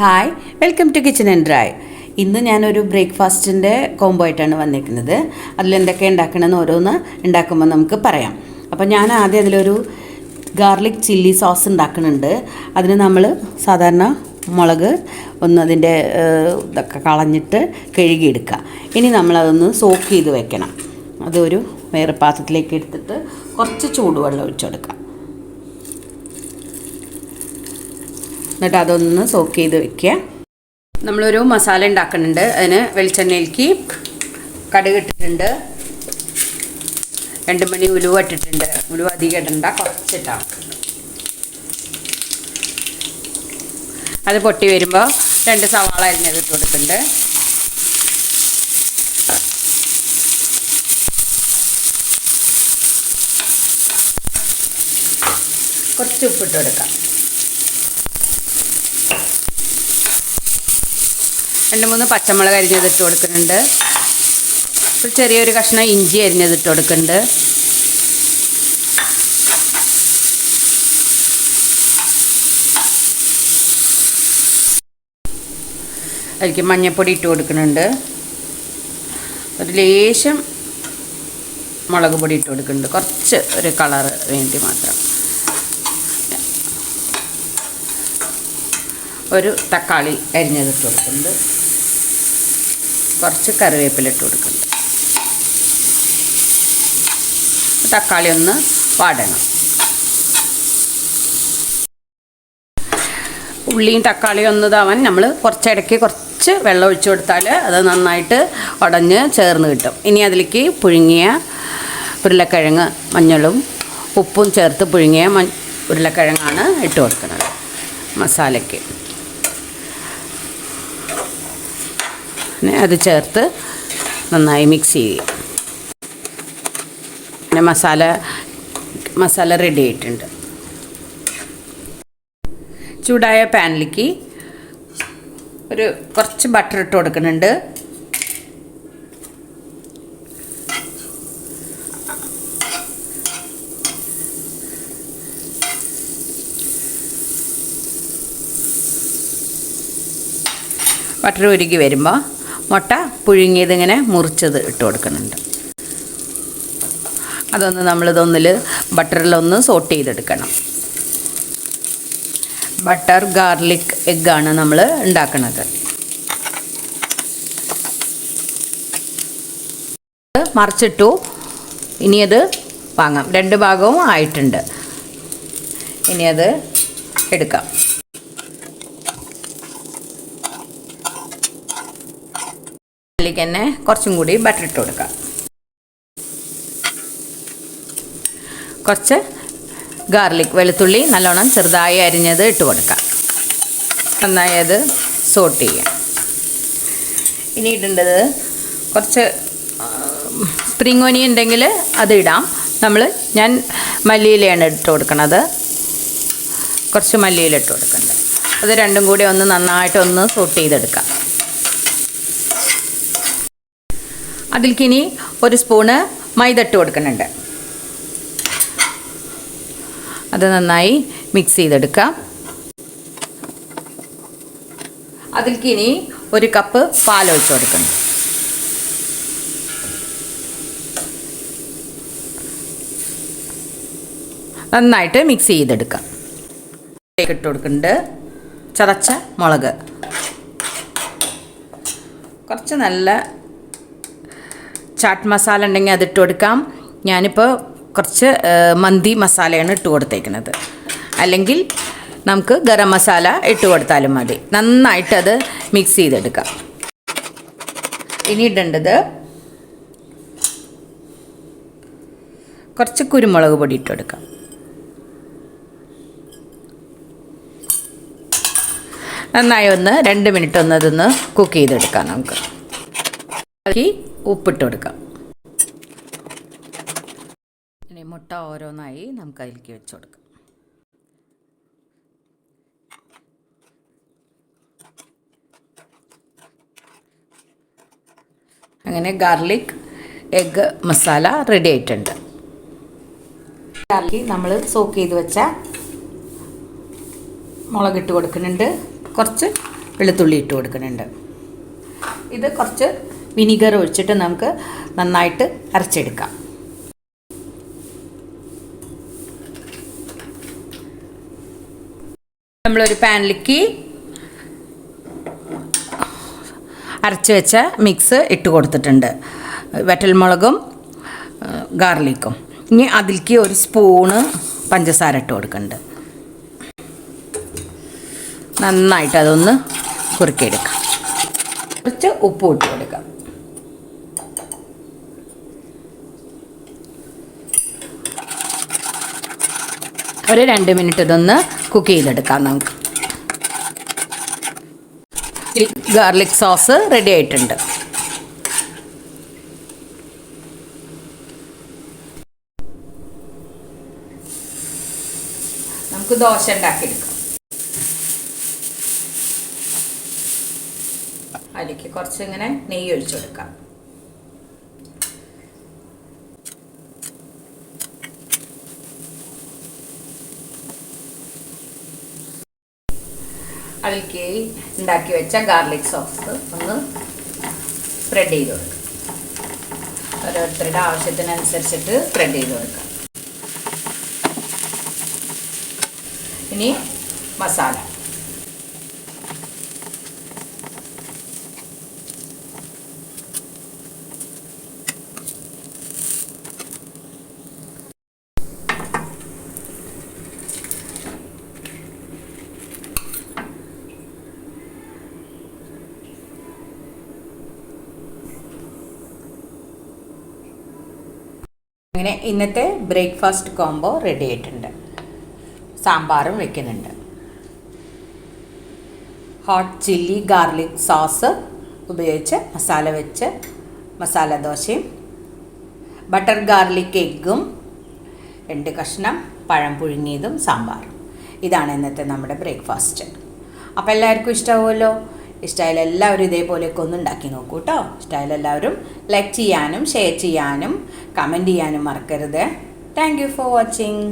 Hi welcome to kitchen and dry ഇന്ന് ഞാനൊരു ബ്രേക്ക്ഫാസ്റ്റിന്റെ combo ആയിട്ടാണ് വന്നിരിക്കുന്നത് അതിലെന്തൊക്കെ ഉണ്ടാക്കണമെന്ന് ഓരോന്ന് ഉണ്ടാക്കുമ്പോൾ നമുക്ക് പറയാം. അപ്പോൾ ഞാൻ ആദ്യം അതിലൊരു ഗാർലിക് ചില്ലി സോസ് ഉണ്ടാക്കുന്നുണ്ട്. അതിന് നമ്മൾ സാധാരണ മുളക് ഒന്ന് അതിന്റെ ഇതൊക്കെ കളഞ്ഞിട്ട് കഴുകിയെടുക്കുക ഇനി നമ്മളതൊന്ന് സോക്ക് ചെയ്ത് വെക്കണം. അതൊരു വേറെ പാത്രത്തിലേക്ക് എടുത്തിട്ട് കുറച്ച് ചൂടുവെള്ളം ഒഴിച്ചു കൊടുക്കാം എന്നിട്ട് അതൊന്ന് സോക്ക് ചെയ്ത് വെക്കുക. നമ്മളൊരു മസാല ഉണ്ടാക്കുന്നുണ്ട്. അതിന് വെളിച്ചെണ്ണയിലേക്ക് കടുക് ഇട്ടിട്ടുണ്ട്. രണ്ട് മണി ഉലുവ ഇട്ടിട്ടുണ്ട്. ഉലുവ അധികം ഇടണ്ട കുറച്ചിട്ടാണ് അത് പൊട്ടി വരുമ്പോൾ രണ്ട് സവാള അരിഞ്ഞത് ഇട്ട് കൊടുക്കുന്നുണ്ട്. കുറച്ച് ഉപ്പിട്ട് കൊടുക്കാം. രണ്ട് മൂന്ന് പച്ചമുളക് അരിഞ്ഞതിട്ട് കൊടുക്കുന്നുണ്ട്. ഒരു ചെറിയൊരു കഷ്ണം ഇഞ്ചി അരിഞ്ഞതിട്ട് കൊടുക്കുന്നുണ്ട്. അതിലേക്ക് മഞ്ഞൾപ്പൊടി ഇട്ട് കൊടുക്കുന്നുണ്ട്. ഒരു ലേശം മുളക് പൊടി ഇട്ട് കൊടുക്കുന്നുണ്ട്. കുറച്ച് ഒരു കളറ് വേണ്ടി മാത്രം. ഒരു തക്കാളി അരിഞ്ഞതിട്ട് കൊടുക്കുന്നുണ്ട്. കുറച്ച് കറിവേപ്പില ഇട്ട് കൊടുക്കുന്നത് തക്കാളി ഒന്ന് വാടണം. ഉള്ളിയും തക്കാളിയും ഒന്ന് ഇതാവാൻ നമ്മൾ കുറച്ചിടയ്ക്ക് കുറച്ച് വെള്ളം ഒഴിച്ചു കൊടുത്താൽ അത് നന്നായിട്ട് ഉടഞ്ഞ് ചേർന്ന് കിട്ടും. ഇനി അതിലേക്ക് പുഴുങ്ങിയ ഉരുളക്കിഴങ്ങ് മഞ്ഞളും ഉപ്പും ചേർത്ത് പുഴുങ്ങിയ ഉരുളക്കിഴങ്ങാണ് ഇട്ട് കൊടുക്കുന്നത്. മസാലയ്ക്ക്. പിന്നെ അത് ചേർത്ത് നന്നായി മിക്സ് ചെയ്യുക. പിന്നെ മസാല മസാല റെഡി ആയിട്ടുണ്ട്. ചൂടായ പാനിലേക്ക് ഒരു കുറച്ച് ബട്ടർ ഇട്ട് കൊടുക്കുന്നുണ്ട്. ബട്ടർ ഉരുകി വരുമ്പോൾ മുട്ട പുഴുങ്ങിയത് ഇങ്ങനെ മുറിച്ചത് ഇട്ട് കൊടുക്കുന്നുണ്ട്. അതൊന്ന് നമ്മളിതൊന്നിൽ ബട്ടറിലൊന്ന് സോട്ട് ചെയ്തെടുക്കണം. ബട്ടർ ഗാർലിക് എഗ്ഗാണ് നമ്മൾ ഉണ്ടാക്കുന്നത് മറിച്ചിട്ടു. ഇനി അത് വാങ്ങാം. രണ്ട് ഭാഗവും ആയിട്ടുണ്ട്. ഇനി അത് എടുക്കാം. അതിലേക്ക് തന്നെ കുറച്ചും കൂടി ബട്ടർ ഇട്ട് കൊടുക്കാം. കുറച്ച് ഗാർലിക് വെളുത്തുള്ളി നല്ലോണം ചെറുതായി അരിഞ്ഞത് ഇട്ട് കൊടുക്കാം. നന്നായി അത് സോട്ട് ചെയ്യാം. ഇനി ഇടേണ്ടത് കുറച്ച് സ്പ്രിംഗ് ഒനി ഉണ്ടെങ്കിൽ അത് ഇടാം. നമ്മൾ ഞാൻ മല്ലിയിലയാണ് ഇട്ട് കൊടുക്കണത്. കുറച്ച് മല്ലിയിലിട്ട് കൊടുക്കേണ്ടത് അത് രണ്ടും കൂടി ഒന്ന് നന്നായിട്ട് ഒന്ന് സോട്ട് ചെയ്തെടുക്കാം. അതിലേക്ക് ഇനി ഒരു സ്പൂണ് മൈദ ഇട്ട് കൊടുക്കുന്നുണ്ട്. അത് നന്നായി മിക്സ് ചെയ്തെടുക്കാം. അതിലേക്ക് ഇനി ഒരു കപ്പ് പാൽ ഒഴിച്ച് കൊടുക്കണം നന്നായിട്ട് മിക്സ് ചെയ്തെടുക്കാം. ഇട്ട് കൊടുക്കുന്നുണ്ട്. ചതച്ച മുളക്. കുറച്ച് നല്ല ചാട്ട് മസാല ഉണ്ടെങ്കിൽ അതിട്ട് കൊടുക്കാം. ഞാനിപ്പോൾ കുറച്ച് മന്തി മസാലയാണ് ഇട്ട് കൊടുത്തേക്കുന്നത്. അല്ലെങ്കിൽ നമുക്ക് ഗരം മസാല ഇട്ട് കൊടുത്താലും മതി. നന്നായിട്ട് അത് മിക്സ് ചെയ്തെടുക്കാം. ഇനി ഇടേണ്ടത് കുറച്ച് കുരുമുളക് പൊടി ഇട്ട് കൊടുക്കാം. നന്നായി ഒന്ന് രണ്ട് മിനിറ്റ് ഒന്ന് അതൊന്ന് കുക്ക് ചെയ്തെടുക്കാം നമുക്ക്. ഉപ്പിട്ട് കൊടുക്കാം ഇനി മുട്ട ഓരോന്നായി നമുക്ക് അതിലേക്ക് വെച്ച് കൊടുക്കാം അങ്ങനെ ഗാർലിക് എഗ്ഗ് മസാല റെഡി ആയിട്ടുണ്ട്. ഗാർലിക് നമ്മൾ സോക്ക് ചെയ്ത് വെച്ച മുളകിട്ട് കൊടുക്കുന്നുണ്ട്. കുറച്ച് വെളുത്തുള്ളി ഇട്ട് കൊടുക്കുന്നുണ്ട്. ഇത് കുറച്ച് വിനീഗർ ഒഴിച്ചിട്ട് നമുക്ക് നന്നായിട്ട് അരച്ചെടുക്കാം. നമ്മളൊരു പാനിലേക്ക് അരച്ച് വെച്ച മിക്സ് ഇട്ട് കൊടുത്തിട്ടുണ്ട്. വെറ്റൽമുളകും ഗാർലിക്കും. ഇനി അതിലേക്ക് ഒരു സ്പൂണ് പഞ്ചസാര ഇട്ട് കൊടുക്കുന്നുണ്ട് നന്നായിട്ട് അതൊന്ന് കുറുക്കിയെടുക്കാം. കുറച്ച് ഉപ്പ് ഇട്ട് കൊടുക്കാം. ഒരു രണ്ട് മിനിറ്റ് ഇതൊന്ന് കുക്ക് ചെയ്തെടുക്കാം നമുക്ക്. ഗാർലിക് സോസ് റെഡി ആയിട്ടുണ്ട്. നമുക്ക് ദോശ ഉണ്ടാക്കിയെടുക്കാം. അതിലേക്ക് കുറച്ച് ഇങ്ങനെ നെയ്യ് ഒഴിച്ചു കൊടുക്കാം അതിലേക്ക് ഉണ്ടാക്കി വെച്ച ഗാർലിക് സോസ് ഒന്ന് സ്പ്രെഡ് ചെയ്ത് കൊടുക്കാം. ഓരോരുത്തരുടെ ആവശ്യത്തിനനുസരിച്ചിട്ട് സ്പ്രെഡ് ചെയ്ത് കൊടുക്കാം. ഇനി മസാല. അങ്ങനെ ഇന്നത്തെ ബ്രേക്ക്ഫാസ്റ്റ് കോംബോ റെഡി ആയിട്ടുണ്ട്. സാമ്പാറും വെക്കുന്നുണ്ട്. ഹോട്ട് ചില്ലി ഗാർലിക് സോസ് ഉപയോഗിച്ച് മസാല വെച്ച് മസാല ദോശയും ബട്ടർ ഗാർലിക് എഗ്ഗും രണ്ട് കഷ്ണം പഴം പുഴുങ്ങിയതും സാമ്പാറും. ഇതാണ് ഇന്നത്തെ നമ്മുടെ ബ്രേക്ക്ഫാസ്റ്റ്. അപ്പോൾ എല്ലാവർക്കും ഇഷ്ടമാവുമല്ലോ ഇഷ്ടമായാലും എല്ലാവരും ഇതേപോലെയൊക്കെ ഒന്ന് ഉണ്ടാക്കി നോക്കൂ കേട്ടോ ഇഷ്ടമായാലും എല്ലാവരും ലൈക്ക് ചെയ്യാനും ഷെയർ ചെയ്യാനും കമന്റ് ചെയ്യാനും മറക്കരുത്. Thank you for watching